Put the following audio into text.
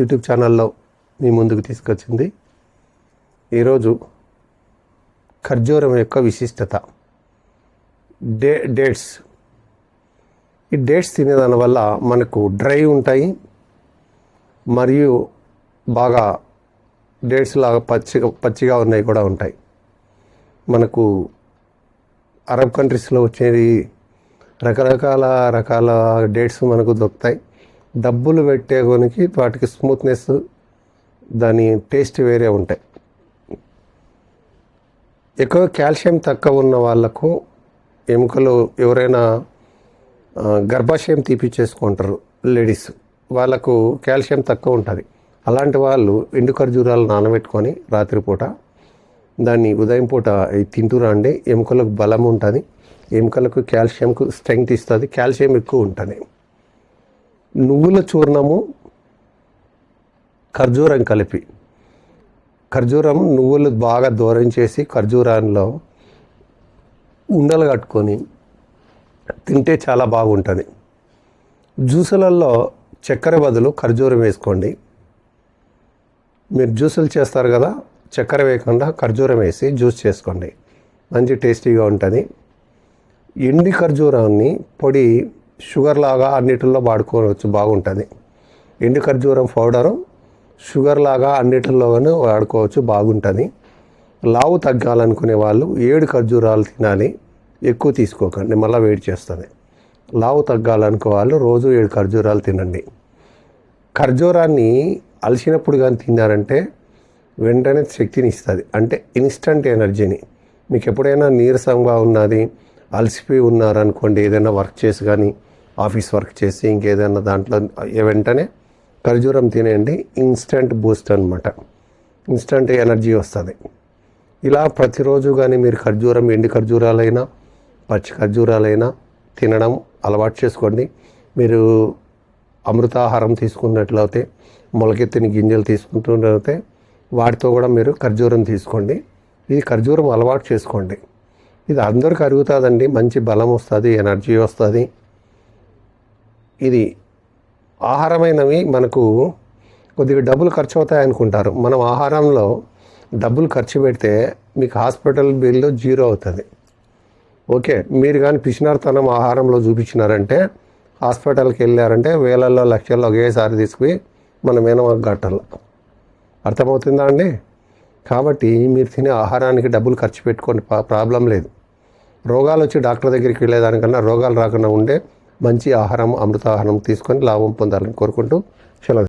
YouTube ఛానల్లో మీ ముందుకు తీసుకొచ్చింది. ఈరోజు ఖర్జూరం యొక్క విశిష్టత. Day dates. ఈ డేట్స్ తినేదాని వల్ల మనకు డ్రై ఉంటాయి. మరియు బాగా డేట్స్ లాగా పచ్చిగా పచ్చిగా ఉన్నాయి కూడా ఉంటాయి. మనకు అరబ్ కంట్రీస్లో వచ్చేది రకరకాల రకాల డేట్స్ మనకు దొరుకుతాయి. డబ్బులు పెట్టే కొనికి వాటికి స్మూత్నెస్ దాని టేస్ట్ వేరే ఉంటాయి. ఎక్కువ కాల్షియం తక్కువ ఉన్న వాళ్ళకు ఎముకలు ఎవరైనా గర్భాశయం తీపిచ్చేసుకుంటారు లేడీస్ వాళ్ళకు కాల్షియం తక్కువ ఉంటుంది. అలాంటి వాళ్ళు ఎండు ఖర్జూరాలు నానబెట్టుకొని రాత్రిపూట దాన్ని ఉదయం పూట తింటూ తింటురా అండి ఎముకలకు బలం ఉంటుంది. ఎముకలకు కాల్షియంకు స్ట్రెంగ్త్ ఇస్తుంది. కాల్షియం ఎక్కువ ఉంటుంది. నువ్వుల చూర్ణము ఖర్జూరం కలిపి. ఖర్జూరం నువ్వులు బాగా దూరం చేసి ఖర్జూరంలో ఉండలు కట్టుకొని తింటే చాలా బాగుంటుంది. జ్యూసులలో చక్కెర బదులు ఖర్జూరం వేసుకోండి. మీరు జ్యూసులు చేస్తారు కదా చక్కెర వేయకుండా ఖర్జూరం వేసి జ్యూస్ చేసుకోండి. మంచి టేస్టీగా ఉంటుంది. ఎండి ఖర్జూరాన్ని పొడి షుగర్ లాగా అన్నిటిల్లో వాడుకోవచ్చు బాగుంటుంది. ఎండు ఖర్జూరం పౌడరు షుగర్ లాగా అన్నిటిలోనూ వాడుకోవచ్చు బాగుంటుంది. లావు తగ్గాలనుకునే వాళ్ళు ఏడు ఖర్జూరాలు తినాలి ఎక్కువ తీసుకోకండి మళ్ళీ వేడి చేస్తుంది. లావు తగ్గాలనుకో వాళ్ళు రోజు ఏడు ఖర్జూరాలు తినండి. ఖర్జూరాన్ని అలసినప్పుడు కానీ తిన్నారంటే వెంటనే శక్తిని ఇస్తుంది. అంటే ఇన్స్టంట్ ఎనర్జీని. మీకు ఎప్పుడైనా నీరసంగా ఉన్నది అలసిపోయి ఉన్నారనుకోండి ఏదైనా వర్క్ చేసి కానీ ఆఫీస్ వర్క్ చేసి ఇంకేదైనా దాంట్లో వెంటనే ఖర్జూరం తినేయండి ఇన్స్టంట్ బూస్ట్ అనమాట ఇన్స్టంట్ ఎనర్జీ వస్తుంది. ఇలా ప్రతిరోజు కానీ మీరు ఖర్జూరం ఎండి ఖర్జూరాలైనా పచ్చి ఖర్జూరాలైనా తినడం అలవాటు చేసుకోండి. మీరు అమృతాహారం తీసుకున్నట్లయితే మొలకెత్తిన గింజలు తీసుకుంటున్నట్లయితే వాటితో కూడా మీరు ఖర్జూరం తీసుకోండి. ఇది ఖర్జూరం అలవాటు చేసుకోండి. ఇది అందరికీ అరుగుతుందండి. మంచి బలం వస్తుంది ఎనర్జీ వస్తుంది. ఇది ఆహారమైనవి మనకు కొద్దిగా డబ్బులు ఖర్చు అవుతాయి అనుకుంటారు. మనం ఆహారంలో డబ్బులు ఖర్చు పెడితే మీకు హాస్పిటల్ బిల్లు జీరో అవుతుంది. ఓకే మీరు కానీ పిచ్చినార్తనం ఆహారంలో చూపించినారంటే హాస్పిటల్కి వెళ్ళారంటే వేలల్లో లక్షల్లో ఒకేసారి తీసుకుని మనం ఏమైనా కట్టాలి. అర్థమవుతుందా అండి? కాబట్టి మీరు తినే ఆహారానికి డబ్బులు ఖర్చు పెట్టుకోండి ప్రా- ప్రాబ్లం లేదు. రోగాలు వచ్చి డాక్టర్ దగ్గరికి వెళ్ళేదానికన్నా రోగాలు రాకుండా ఉండే మంచి ఆహారం అమృతాహారం తీసుకొని లాభం పొందాలని కోరుకుంటూ సెలవు.